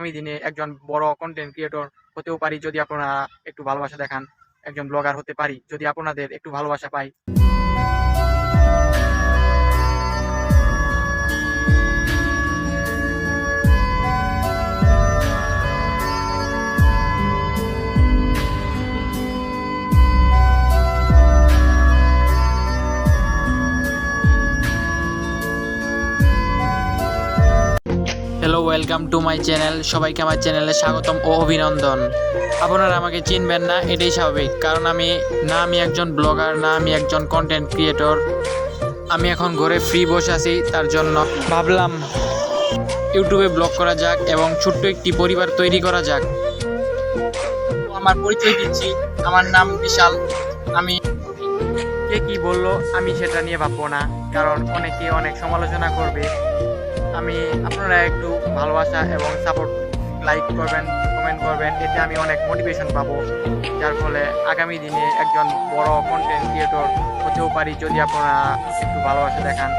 আগামী দিনে একজন বড় কন্টেন্ট ক্রিয়েটর হতেও পারি যদি আপনারা একটু ভালোবাসা দেখান, একজন ব্লগার হতে পারি যদি আপনাদের একটু ভালোবাসা পাই। ওয়েলকাম টু মাই চ্যানেল সবাইকে আমার চ্যানেলে স্বাগতম ও অভিনন্দন। আপনারা আমাকে চিনবেন না, এটাই স্বাভাবিক। কারণ আমি, না আমি একজন ব্লগার, না আমি একজন কন্টেন্ট ক্রিয়েটর আমি এখন ঘরে ফ্রি বসে আছি, তার জন্য ভাবলাম ইউটিউবে ব্লগ করা যাক এবং ছোট্ট একটি পরিবার তৈরি করা যাক। আমার পরিচয় দিচ্ছি, আমার নাম বিশাল। আমি কে কি বলল, আমি সেটা নিয়ে ভাববো না, কারণ অনেকে অনেক সমালোচনা করবে। আমি আপনারা একটু ভালোবাসা এবং সাপোর্ট লাইক করবেন কমেন্ট করবেন, এতে আমি অনেক মোটিভেশন পাবো। যার ফলে আগামী দিনে একজন বড় কন্টেন্ট ক্রিয়েটর হতেও পারি যদি আপনারা একটু ভালোবাসা দেখান।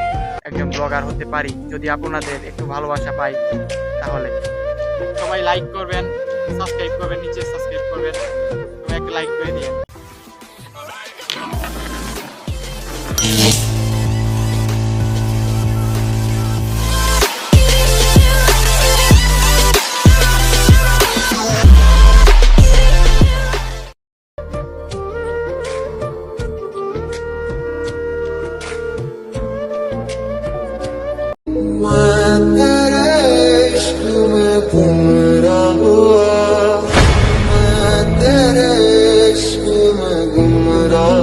একজন ব্লগার হতে পারি যদি আপনাদের একটু ভালোবাসা পাই, তাহলে। সবাই লাইক করবেন সাবস্ক্রাইব করবেন, নিচে সাবস্ক্রাইব করবেন। একটা লাইক করে দিন it